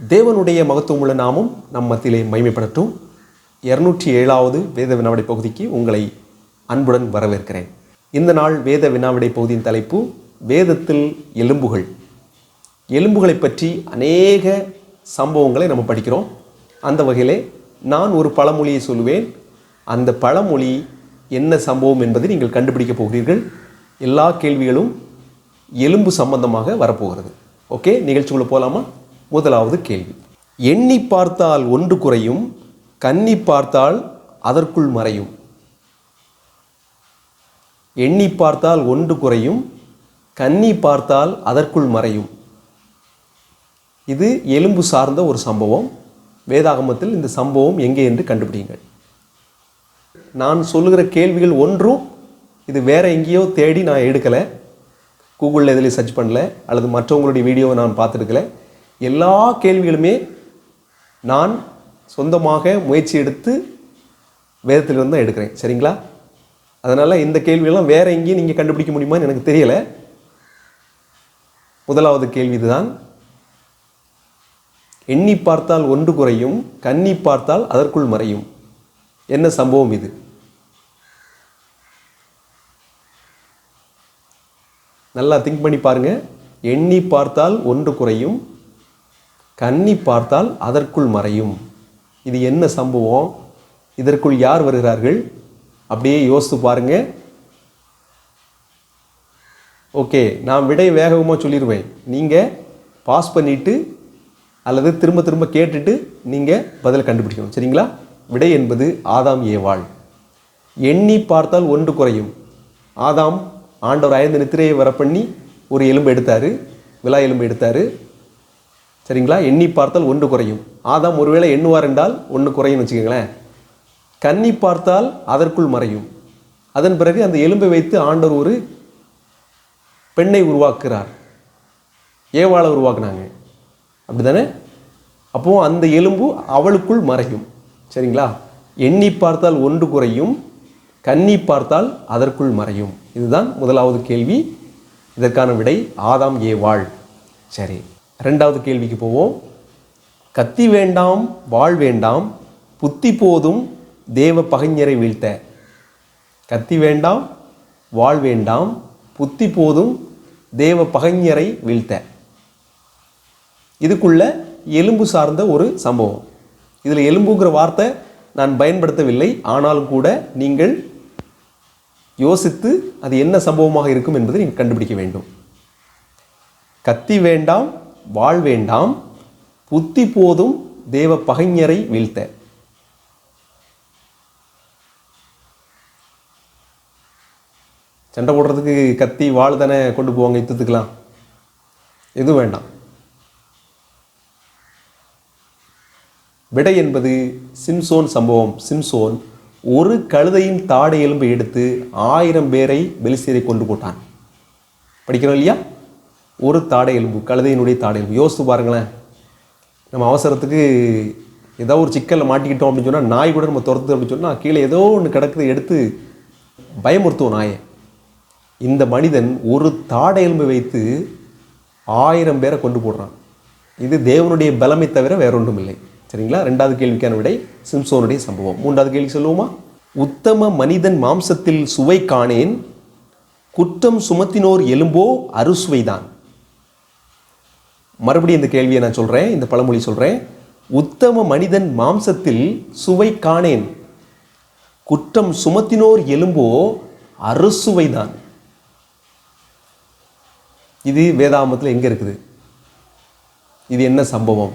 தேவனுடைய மகத்துவமுள்ள நாமும் நம் மத்தியிலே மகிமைப்படட்டும். இருநூற்றி ஏழாவது வேத வினாவிடை பகுதிக்கு உங்களை அன்புடன் வரவேற்கிறேன். இந்த நாள் வேத வினாவிடை பகுதியின் தலைப்பு வேதத்தில் எலும்புகள். எலும்புகளை பற்றி அநேக சம்பவங்களை நம்ம படிக்கிறோம். அந்த வகையிலே நான் ஒரு பழமொழியை சொல்லுவேன். அந்த பழமொழி என்ன சம்பவம் என்பதை நீங்கள் கண்டுபிடிக்கப் போகிறீர்கள். எல்லா கேள்விகளும் எலும்பு சம்பந்தமாக வரப்போகிறது. ஓகே நிகழ்ச்சிக்குள்ளே போகலாமா முதலாவது கேள்வி. எண்ணி பார்த்தால் ஒன்று குறையும் கண்ணி பார்த்தால் அதற்குள் மறையும். எண்ணி பார்த்தால் ஒன்று குறையும் கண்ணி பார்த்தால் அதற்குள் மறையும். இது எலும்பு சார்ந்த ஒரு சம்பவம். வேதாகமத்தில் இந்த சம்பவம் எங்கே என்று கண்டுபிடிங்கள் நான் சொல்லுகிற கேள்விகள் ஒன்றும் இது வேற எங்கேயோ தேடி நான் எடுக்கலை. கூகுளில் எதுலேயும் சர்ச் பண்ணல அல்லது மற்றவங்களுடைய வீடியோவை நான் பார்த்துருக்கல. எல்லா கேள்விகளுமே நான் சொந்தமாக முயற்சி எடுத்து வேதத்திலிருந்து தான் எடுக்கிறேன். சரிங்களா? அதனால் இந்த கேள்வியெல்லாம் வேற எங்கேயும் நீங்கள் கண்டுபிடிக்க முடியுமான்னு எனக்கு தெரியலை. முதலாவது கேள்வி இதுதான். எண்ணி பார்த்தால் ஒன்று குறையும் கண்ணி பார்த்தால் அதற்குள் மறையும். என்ன சம்பவம் இது? நல்லா திங்க் பண்ணி பாருங்க. எண்ணி பார்த்தால் ஒன்று குறையும் கண்ணி பார்த்தால் அதற்குள் மறையும். இது என்ன சம்பவம்? இதற்குள் யார் வருகிறார்கள்? அப்படியே யோசித்து பாருங்க. ஓகே நான் விடை வேகமாக சொல்லிடுவேன் நீங்கள் பாஸ் பண்ணிவிட்டு அல்லது திரும்ப திரும்ப கேட்டுட்டு நீங்கள் பதில் கண்டுபிடிக்கணும். சரிங்களா? விடை என்பது ஆதாம் ஏவாள் எண்ணி பார்த்தால் ஒன்று குறையும். ஆதாம் ஆண்டவர் ஐந்து நித்திரையை வர பண்ணி ஒரு எலும்பு எடுத்தார் விழா எலும்பு எடுத்தார். சரிங்களா? எண்ணி பார்த்தால் ஒன்று குறையும். ஆதாம் ஒருவேளை எண்ணுவார் என்றால் ஒன்று குறையும் வச்சுக்கோங்களேன். கண்ணி பார்த்தால் அதற்குள் மறையும். அதன் பிறகு அந்த எலும்பை வைத்து ஆண்டவர் ஒரு பெண்ணை உருவாக்குறார் ஏவாளை உருவாக்குனாங்க. அப்படிதானே அப்போது அந்த எலும்பு அவளுக்குள் மறையும். சரிங்களா? எண்ணி பார்த்தால் ஒன்று குறையும். கண்ணி பார்த்தால் அதற்குள் மறையும். இதுதான் முதலாவது கேள்வி. இதற்கான விடை ஆதாம் ஏவாள். சரி. ரெண்டாவது கேள்விக்கு போவோம். கத்தி வேண்டாம் வாழ் வேண்டாம் புத்தி போதும் தேவ பகைஞரை வீழ்த்த. கத்தி வேண்டாம் வாழ் வேண்டாம் புத்தி போதும் தேவ பகைஞரை வீழ்த்த. இதுக்குள்ள எலும்பு சார்ந்த ஒரு சம்பவம். இதில் எலும்புங்கிற வார்த்தை நான் பயன்படுத்தவில்லை. ஆனாலும் கூட நீங்கள் யோசித்து அது என்ன சம்பவமாக இருக்கும் என்பதை நீங்கள் கண்டுபிடிக்க வேண்டும். கத்தி வேண்டாம் வாழ்வேண்டாம் புத்தி போதும் தேவ பகைஞரை வீழ்த்த. சண்டை போடுறதுக்கு கத்தி வாழ் தானே கொண்டு போவாங்க யுத்தத்துக்கெலாம் எதுவும் வேண்டாம். விடை என்பது சிம்சோன் சம்பவம். சிம்சோன் ஒரு கழுதையின் தாடை எலும்பை எடுத்து ஆயிரம் பேரை வெளிசீரை கொண்டு போட்டான். படிக்கிறோம் இல்லையா? ஒரு தாடை எலும்பு கழுதையினுடைய தாடை எலும்பு. யோசித்து பாருங்களேன். நம்ம அவசரத்துக்கு ஏதோ ஒரு சிக்கலில் மாட்டிக்கிட்டோம் அப்படின்னு சொன்னால் நாய் கூட நம்ம துரத்து அப்படின்னு சொன்னால் கீழே ஏதோ ஒன்று கிடக்குது எடுத்து பயமுறுத்துவோம் நாயை. இந்த மனிதன் ஒரு தாடை எலும்பு வைத்து ஆயிரம் பேரை கொண்டு போடுறான். இது தேவனுடைய பலமை தவிர வேறொன்றும் இல்லை சரிங்களா? ரெண்டாவது கேள்விக்கான விடை சிம்சோனுடைய சம்பவம். மூன்றாவது கேள்வி சொல்லுவோமா? உத்தம மனிதன் மாம்சத்தில் சுவை காணேன் குற்றம் சுமத்தினோர் எலும்போ அறுசுவைதான். மறுபடியும் இந்த கேள்வியை நான் சொல்கிறேன் இந்த பழமொழி சொல்கிறேன் உத்தம மனிதன் மாம்சத்தில் சுவை காணேன். குற்றம் சுமத்தினோர் எலும்போ அறுசுவைதான். இது வேதாமத்தில் எங்கே இருக்குது? இது என்ன சம்பவம்?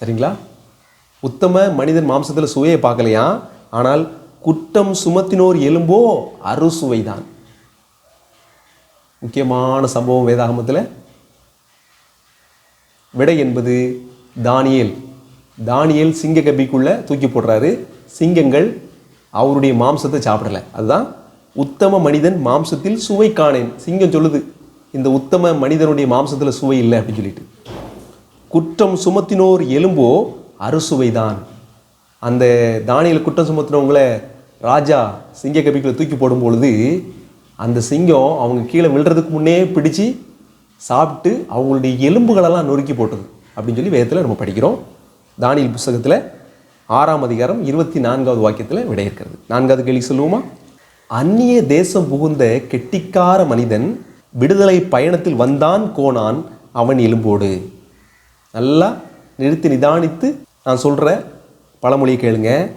சரிங்களா? உத்தம மனிதன் மாம்சத்தில் சுவையை பார்க்கலையா? ஆனால் குற்றம் சுமத்தினோர் எலும்போ அறுசுவைதான். முக்கியமான சம்பவம் வேதாகமத்தில். விடை என்பது தானியல். தானியல் சிங்க கபிக்குள்ளே தூக்கி போடுறாரு. சிங்கங்கள் அவருடைய மாம்சத்தை சாப்பிடலை. அதுதான் உத்தம மனிதன் மாம்சத்தில் சுவை காணேன். சிங்கம் சொல்லுது இந்த உத்தம மனிதனுடைய மாம்சத்தில் சுவை இல்லை அப்படின்னு சொல்லிட்டு. குற்றம் சுமத்தினோர் எலும்போ அறுசுவைதான். அந்த தானியல் குற்றம் சுமத்தினவங்களை ராஜா சிங்க கபிக்குள்ளே தூக்கி போடும் பொழுது அந்த சிங்கம் அவங்க கீழே விழுறதுக்கு முன்னே பிடிச்சு சாப்பிட்டு அவங்களுடைய எலும்புகளெல்லாம் நொறுக்கி போட்டது அப்படின்னு சொல்லி வேதத்தில் நம்ம படிக்கிறோம். தானியல் புஸ்தகத்தில் ஆறாம் அதிகாரம் இருபத்தி நான்காவது வாக்கியத்தில் விடை இருக்கிறது நான்காவது கேள்வி சொல்லுவோமா? அந்நிய தேசம் புகுந்த கெட்டிக்கார மனிதன் விடுதலை பயணத்தில் வந்தான் கோனான் அவன் எலும்போடு. நல்லா நிறுத்தி நிதானித்து நான் சொல்கிற பழமொழியை கேளுங்க.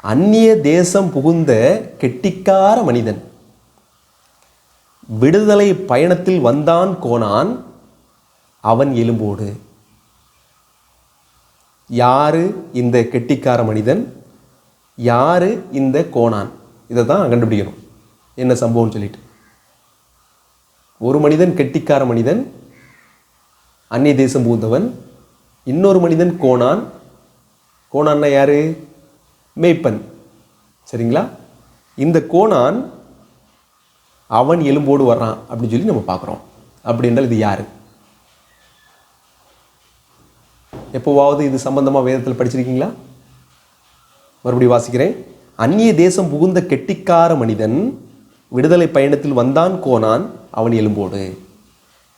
அந்நிய தேசம் புகுந்த கெட்டிக்கார மனிதன் விடுதலை பயணத்தில் வந்தான் கோனான் அவன் எலும்போடு. யாரு இந்த கெட்டிக்கார மனிதன்? யாரு இந்த கோனான்? இதை தான் கண்டுபிடிக்கணும். என்ன சம்பவம்னு சொல்லிட்டு. ஒரு மனிதன் கெட்டிக்கார மனிதன் அந்நிய தேசம் பூந்தவன் இன்னொரு மனிதன் கோணான் கோணான்னா யாரு? மேய்ப்பன். சரிங்களா? இந்த கோணான் அவன் எலும்போடு வர்றான் அப்படின்னு சொல்லி நம்ம பார்க்குறோம். அப்படின்றால் இது யார்? எப்போவாவது இது சம்பந்தமாக வேதத்தில் படிச்சிருக்கீங்களா? மறுபடியும் வாசிக்கிறேன். அந்நிய தேசம் புகுந்த கெட்டிக்கார மனிதன் விடுதலை பயணத்தில் வந்தான் கோனான் அவன் எலும்போடு.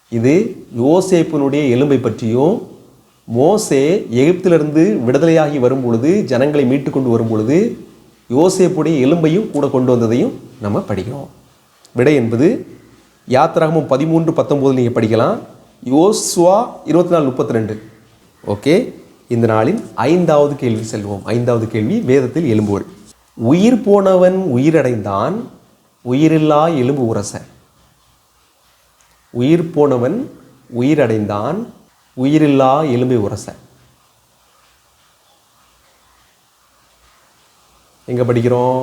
இது யோசேப்பினுடைய எலும்பை பற்றியும் மோசே எகிப்திலிருந்து விடுதலையாகி வரும் பொழுது ஜனங்களை மீட்டு கொண்டு வரும் பொழுது யோசேப்புடைய எலும்பையும் கூட கொண்டு வந்ததையும் நம்ம படிக்கிறோம். விடை என்பது யாத்திராகமும் பதிமூன்று பத்தொம்போது நீங்கள் படிக்கலாம். யோசுவா இருபத்தி நாலு முப்பத்தி ரெண்டு ஓகே? இந்த நாளின் ஐந்தாவது கேள்வி செல்வோம். ஐந்தாவது கேள்வி வேதத்தில் எலும்புகள் உயிர் போனவன் உயிரடைந்தான் உயிரில்லா எலும்பு உரச. உயிர் போனவன் உயிரடைந்தான் உயிரில்லா எலும்பை உரச. எங்கே படிக்கிறோம்?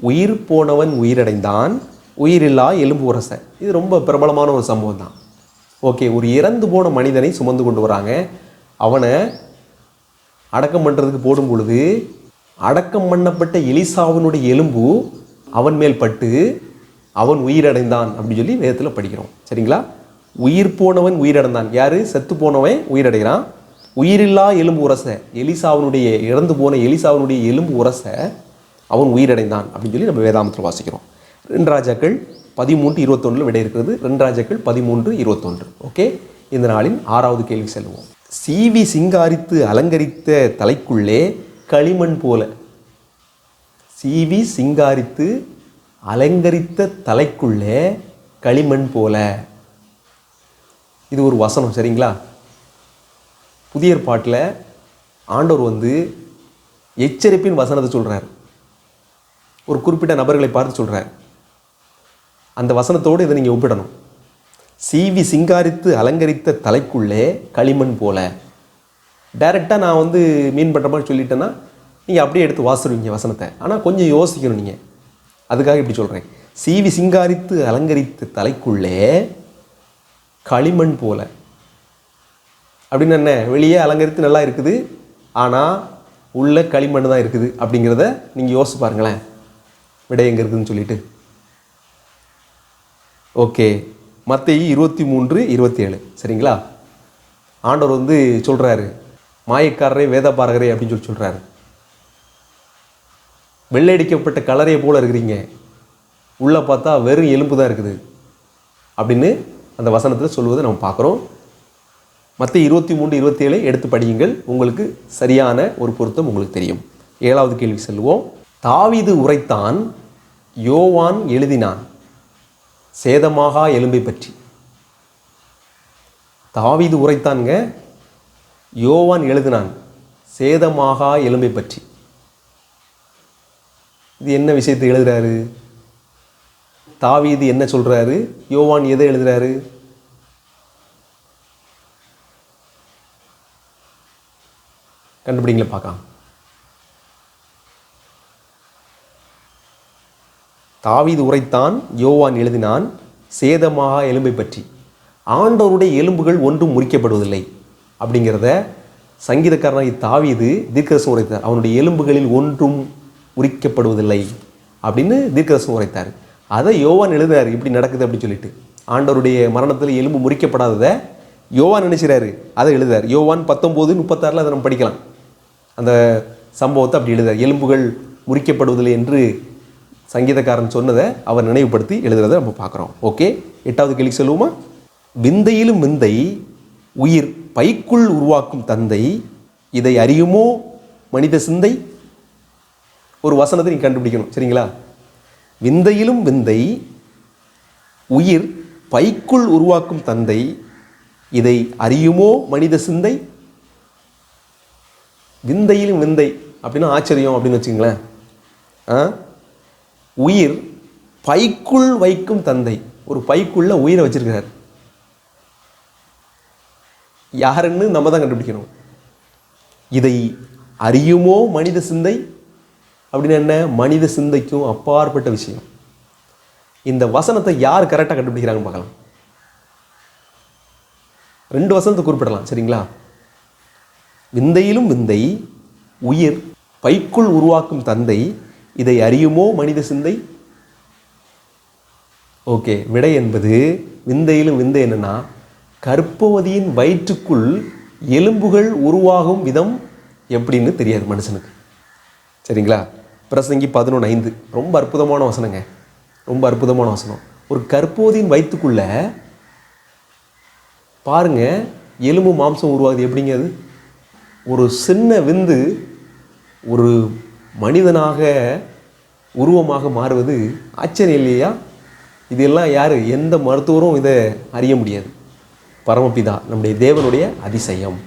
உயிர் போனவன் உயிரடைந்தான் உயிரில்லா எலும்பு உரச. இது ரொம்ப பிரபலமான ஒரு சம்பவம் தான். ஓகே ஒரு இறந்து போன மனிதனை சுமந்து கொண்டு வராங்க. அவனை அடக்கம் பண்ணுறதுக்கு போடும் பொழுது அடக்கம் பண்ணப்பட்ட எலிசாவினுடைய எலும்பு அவன் மேல் பட்டு அவன் உயிரடைந்தான் அப்படின்னு சொல்லி வேதத்தில் படிக்கிறோம். சரிங்களா? உயிர் போனவன் உயிரடைந்தான். யாரு? செத்து போனவன் உயிரடைகிறான். உயிரில்லா எலும்பு உரச. எலிசாவினுடைய இறந்து போன எலிசாவினுடைய எலும்பு உரச அவன் உயிரடைந்தான் அப்படின்னு சொல்லி நம்ம வேதாமத்தில் வாசிக்கிறோம். ரெண்டு ராஜாக்கள் பதிமூன்று இருபத்தொன்றில் விடை இருக்கிறது. ரெண்டு ராஜாக்கள் பதிமூன்று இருபத்தொன்று. ஓகே இந்த நாளின் ஆறாவது கேள்வி செல்வோம். சீவி சிங்காரித்து அலங்கரித்த தலைக்குள்ளே களிமண் போல சீவி சிங்காரித்து அலங்கரித்த தலைக்குள்ளே களிமண் போல. இது ஒரு வசனம் சரிங்களா? புதிய ஏற்பாட்டில் ஆண்டவர் வந்து எச்சரிப்பின் வசனத்தை சொல்கிறார் ஒரு குறிப்பிட்ட நபர்களை பார்த்து சொல்கிறார் அந்த வசனத்தோடு இதை நீங்கள் ஒப்பிடணும். சீவி சிங்காரித்து அலங்கரித்த தலைக்குள்ளே களிமண் போல. டைரெக்டாக நான் வந்து மீன் பண்ணுற மாதிரி சொல்லிட்டேன்னா நீங்கள் அப்படியே எடுத்து வாசிடுவீங்க வசனத்தை. ஆனால் கொஞ்சம் யோசிக்கணும் நீங்கள் அதுக்காக இப்படி சொல்கிறேன் சீவி சிங்காரித்து அலங்கரித்த தலைக்குள்ளே களிமண் போல. அப்படின்னு என்ன? வெளியே அலங்கரித்து நல்லா இருக்குது. ஆனால் உள்ள களிமண் தான் இருக்குது அப்படிங்கிறத நீங்கள் யோசிச்சு பாருங்களேன். விடை எங்கே இருக்குதுன்னு சொல்லிட்டு. ஓகே. மத்தேயு இருபத்தி மூன்று இருபத்தி ஏழு. சரிங்களா? ஆண்டவர் வந்து சொல்கிறாரு மாயக்காரரே வேதபாரகரே அப்படின்னு சொல்லி சொல்கிறாரு வெள்ளையடிக்கப்பட்ட கலரையை போல் இருக்கிறீங்க. உள்ளே பார்த்தா வெறும் எலும்பு தான் இருக்குது அப்படின்னு அந்த வசனத்தில் சொல்லுவதை நம்ம பார்க்குறோம். மற்ற இருபத்தி மூன்று இருபத்தி ஏழை எடுத்து படியுங்கள். உங்களுக்கு சரியான ஒரு பொருத்தம் உங்களுக்கு தெரியும். ஏழாவது கேள்வி செல்வோம் தாவிது உரைத்தான் யோவான் எழுதினான். சேதமாகா எலும்பை பற்றி. தாவிது உரைத்தான்ங்க யோவான் எழுதினான் சேதமாகா எலும்பை பற்றி. இது என்ன விஷயத்தை எழுதுறாரு? தாவீது என்ன சொல்கிறாரு யோவான் எதை எழுதுறாரு? கண்டுபிடிங்களே பார்க்கலாம். தாவீது உரைத்தான் யோவான் எழுதினான் சேதமாக எலும்பை பற்றி. ஆண்டவருடைய எலும்புகள் ஒன்றும் முறிக்கப்படுவதில்லை. அப்படிங்கிறத சங்கீதக்காரனாகி தாவீது தீர்க்கரசம் உரைத்தார். அவனுடைய எலும்புகளில் ஒன்றும் உரிக்கப்படுவதில்லை அப்படின்னு தீர்க்கரசம் உரைத்தார். அதை யோவான் எழுதுறாரு இப்படி நடக்குது அப்படின்னு சொல்லிட்டு. ஆண்டவருடைய மரணத்தில் எலும்பு முறிக்கப்படாததை யோவான் நினைச்சிறாரு அதை எழுதுறார். யோவான் பத்தொம்போது முப்பத்தாறில் அதை நம்ம படிக்கலாம். அந்த சம்பவத்தை அப்படி எழுதுறார். எலும்புகள் முறிக்கப்படுவதில்லை என்று சங்கீதக்காரன் சொன்னதை அவர் நினைவுபடுத்தி எழுதுறதை நம்ம பார்க்குறோம். ஓகே எட்டாவது கேள்வி சொல்லுவோமா? விந்தையிலும் விந்தை உயிர் பைக்குள் உருவாக்கும் தந்தை இதை அறியுமோ மனித சிந்தை? ஒரு வசனத்தை நீங்கள் கண்டுபிடிக்கணும். சரிங்களா? விந்தையிலும் விந்தை உயிர் பைக்குள் உருவாக்கும் தந்தை இதை அறியுமோ மனித சிந்தை? விந்தையிலும் விந்தை அப்படின்னா ஆச்சரியம் அப்படின்னு வச்சுங்களேன் ஆ? உயிர் பைக்குள் வைக்கும் தந்தை. ஒரு பைக்குள்ள உயிரை வச்சிருக்கிறார். யாருன்னு நம்ம தான் கண்டுபிடிக்கணும். இதை அறியுமோ மனித சிந்தை? அப்படின்னு என்ன? மனித சிந்தைக்கும் அப்பாற்பட்ட விஷயம். இந்த வசனத்தை யார் கரெக்டாக கண்டுபிடிக்கிறாங்கன்னு பார்க்கலாம். ரெண்டு வசனத்தை குறிப்பிடலாம் சரிங்களா? விந்தையிலும் விந்தை உயிர் பைக்குள் உருவாக்கும் தந்தை இதை அறியுமோ மனித சிந்தை? ஓகே விடை என்பது விந்தையிலும் விந்தை என்னன்னா கற்பவதியின் வயிற்றுக்குள் எலும்புகள் உருவாகும் விதம் எப்படின்னு தெரியாது மனுஷனுக்கு. சரிங்களா? பிரசங்கி பதினொன்று ஐந்து. ரொம்ப அற்புதமான வசனங்க. ரொம்ப அற்புதமான வசனம். ஒரு கற்போதியின் வயிற்றுக்குள்ள பாருங்க எலும்பு மாம்சம் உருவாகுது. எப்படிங்க அது? ஒரு சின்ன விந்து ஒரு மனிதனாக உருவமாக மாறுவது ஆச்சரியம் இல்லையா? இதெல்லாம் யார்? எந்த மருத்துவரும் இதை அறிய முடியாது. பரமபிதா நம்முடைய தேவனுடைய அதிசயம்.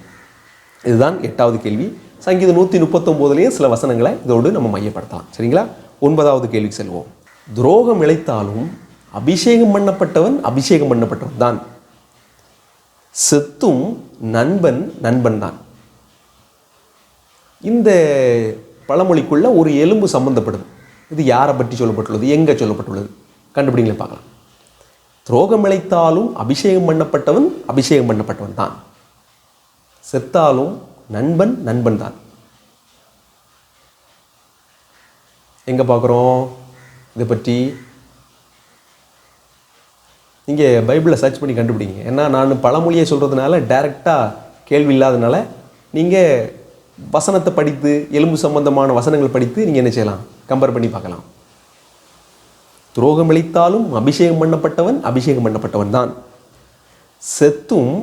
இதுதான் எட்டாவது கேள்வி. சங்கீதம் நூற்றி முப்பத்தொம்போதுலேயும் சில வசனங்களை இதோடு நம்ம மையப்படுத்தலாம். சரிங்களா? ஒன்பதாவது கேள்விக்கு செல்வோம். துரோகம் இழைத்தாலும் அபிஷேகம் பண்ணப்பட்டவன் அபிஷேகம் பண்ணப்பட்டவன் தான். செத்தும் நண்பன் நண்பன் தான் இந்த பழமொழிக்குள்ளே ஒரு எலும்பு சம்மந்தப்படுது இது யாரை பற்றி சொல்லப்பட்டுள்ளது? எங்கே சொல்லப்பட்டுள்ளது? கண்டுபிடிங்களே பார்க்கலாம். துரோகம் இழைத்தாலும் அபிஷேகம் பண்ணப்பட்டவன் அபிஷேகம் பண்ணப்பட்டவன் தான். செத்தாலும் நண்பன் நண்பன் தான். எங்கே பார்க்குறோம்? இதை பற்றி நீங்கள் பைபிளில் சர்ச் பண்ணி கண்டுபிடிங்க. ஏன்னா நான் பழமொழியை சொல்கிறதுனால டைரெக்டாக கேள்வி இல்லாதனால நீங்கள் வசனத்தை படித்து எலும்பு சம்பந்தமான வசனங்கள் படித்து நீங்கள் என்ன செய்யலாம்? கம்பேர் பண்ணி பார்க்கலாம். துரோகம் அளித்தாலும் அபிஷேகம் பண்ணப்பட்டவன் அபிஷேகம் பண்ணப்பட்டவன் தான். செத்தும்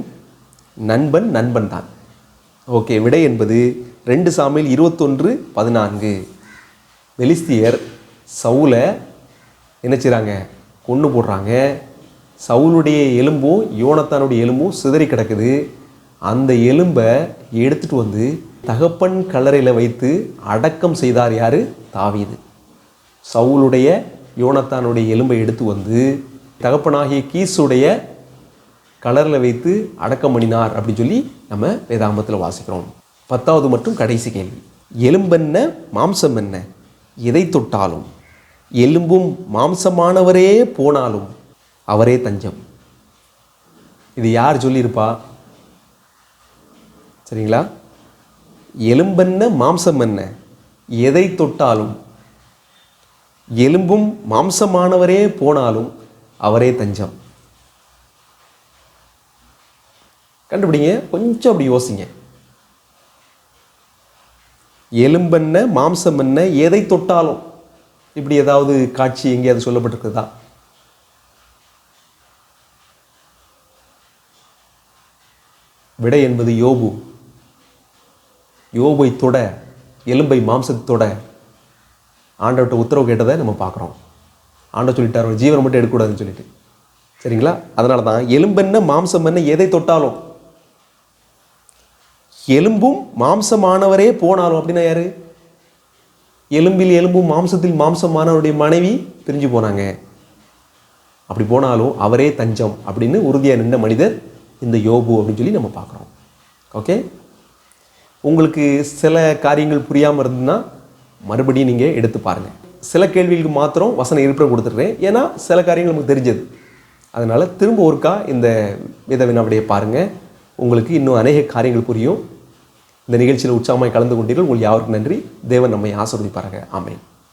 நண்பன் நண்பன் தான். ஓகே விடை என்பது ரெண்டு சாமியில் இருபத்தொன்று பதினான்கு. பெலிஸ்தியர் சவுலை என்ன செய்கிறாங்க கொன்று போடுறாங்க. சவுளுடைய எலும்பும் யோனத்தானுடைய எலும்பும் சிதறி கிடக்குது. அந்த எலும்பை எடுத்துட்டு வந்து தகப்பன் கல்லறையில் வைத்து அடக்கம் செய்தார் யார்? தாவீது. சவுலுடைய யோனத்தானுடைய எலும்பை எடுத்து வந்து தகப்பனாகிய கீசுடைய கலரில் வைத்து அடக்கம் பண்ணினார் அப்படின்னு சொல்லி நம்ம வேதாகமத்தில் வாசிக்கிறோம். பத்தாவது மட்டும் கடைசி கேள்வி. எலும்பென்ன மாம்சம் என்ன? எதை தொட்டாலும். எலும்பும் மாம்சமானவரே போனாலும் அவரே தஞ்சம். இது யார் சொல்லியிருப்பா? சரிங்களா? எலும்பென்ன மாம்சம் என்ன எதை தொட்டாலும் எலும்பும் மாம்சமானவரே போனாலும் அவரே தஞ்சம். கண்டுபிடிங்க கொஞ்சம் அப்படி யோசிங்க. எலும்பென்ன மாம்சம் என்ன எதை தொட்டாலும் இப்படி ஏதாவது காட்சி எங்கேயாவது சொல்லப்பட்டிருக்குதா? விடை என்பது யோபு. யோபை தொட எலும்பை மாம்சத்தை தொட. ஆண்டவர்கிட்ட உத்தரவு கேட்டதை நம்ம பார்க்குறோம். ஆண்ட சொல்லிட்டார் ஒரு ஜீவனை மட்டும் எடுக்கக்கூடாதுன்னு சொல்லிட்டு. சரிங்களா? அதனால தான் எலும்பென்ன மாம்சம் என்ன எதை தொட்டாலும். எலும்பும் மாம்சமானவரே போனாலும் அப்படின்னா யாரு? எலும்பில் எலும்பும் மாம்சத்தில் மாம்சமானவருடைய மனைவி பிரிஞ்சு போனாங்க. அப்படி போனாலும் அவரே தஞ்சம் அப்படின்னு உறுதியாக நின்ற மனிதர் இந்த யோபு அப்படின்னு சொல்லி நம்ம பார்க்குறோம். ஓகே? உங்களுக்கு சில காரியங்கள் புரியாமல் இருந்ததுன்னா மறுபடியும் நீங்கள் எடுத்து பாருங்கள் சில கேள்விகளுக்கு மாத்திரம் வசனம் இருப்பிடம் கொடுத்துட்றேன் ஏன்னா சில காரியங்கள் நமக்கு தெரிஞ்சது. அதனால் திரும்ப ஒருக்கா இந்த வித வினாவிடையை பாருங்கள் உங்களுக்கு இன்னும் அநேக காரியங்கள் புரியும். இந்த நிகழ்ச்சியில் உற்சாகமாக கலந்து கொண்டீர்கள். உங்கள் யாருக்கும் நன்றி. தேவன் நம்மை ஆசிர்வதிப்பாருங்க ஆமேன்.